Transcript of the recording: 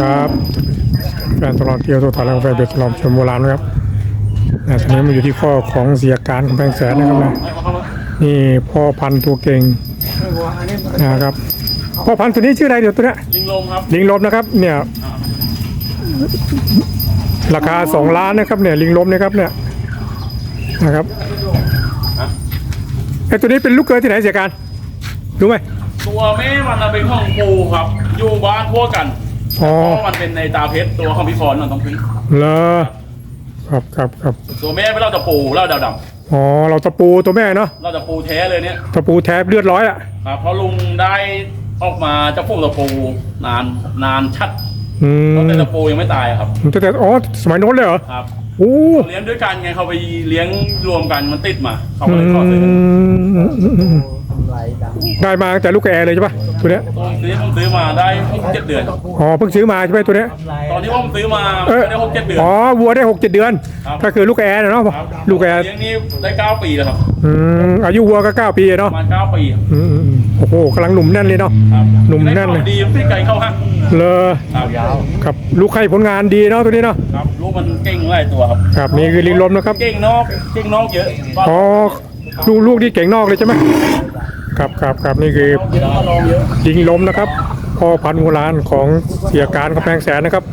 ครับแฟนตลอดเที่ยวตัวถ่ายแล้วแฟนเบ็ดตลอดชมโบราณนะครับนะตอนนี้มันอยู่ที่ข้อของเสียการของแพงแสนนะครับนะนี่พ่อพันธุ์ตัวเก่งนะครับพ่อพันธุ์ตัวนี้ชื่ออะไรเดี๋ยวตัวเนี้ยลิงลมครับลิงลมนะครับ เนี่ย ราคาสองล้านนะครับ เนี่ย ลิงลมนะครับ เนี่ยนะครับไอตัวนี้เป็นลูกเกยที่ไหนเสียการรู้ไหมตัวแม่มันน่ะเป็นของปูครับ อยู่บ้านพวกกัน อ๋อเพราะมันเป็นในตาเพชรตัวของพี่พรมันต้องพึ่งเลอครับครับครับตัวแม่เป็นเราจะปูเราดาวดอ๋อเราตะปูตัวแม่เนาะำเราจะปูแท้เลยเนี่ยตะปูแทบเลือดร้อยอะครับเพราะลุงได้ออกมาจะปูตะปูนานนานชัดอืมเพราะแต่ตะปูยังไม่ตายครับแต่แต่อ๋อสมัยโน้นเลยเหรอครับโอ้เขาเลี้ยงด้วยกันไงเขาไปเลี้ยงรวมกันมันติดมาเขาอืก็เลยขอซื้อมได้มาตั้งแต่ลูกแอร์เลยใช่ปะ ตัวเนี้ยตอนนี้ผมซื้อมาได้หกเจ็ดเดือน อ๋อเพิ่งซื้อมาใช่ไหมตัวเนี้ย ตอนที่ผมซื้อมาเออได้หกเจ็ดเดือน อ๋อวัวได้หกเจ็ดเดือน ครับ ก็คือลูกแอร์นะเนาะครับลูกแอร์เลี้ยงนี่ได้เก้าปีแล้วครับอืมอายุวัวก็เก้าปีปเนาะระมาณเก้าปีครับอืมอืมอืมโอ้โหกำลังหนุ่มแน่นเลยเนาะ ครับหนุ่มแน่นเลย ได้ของดีพี่ไก่เข้าหักเลอครับยาวครับลูกให้ผลงานดีเนาะตัวนี้เนาะครับลูกมันเก่งหลายตัวครับครับนี่คือลิงลมนะครับเก่งนอกเก่งนอกเยอะอ๋อลูกลูกที่เก่งนอกเลยใช่ไหม ครับครับครับนี่คือเยอะมาลองเยอะลิงลมนะครับพ่อพันธุ์โบราณของเสียการกำแพงแสนนะครับ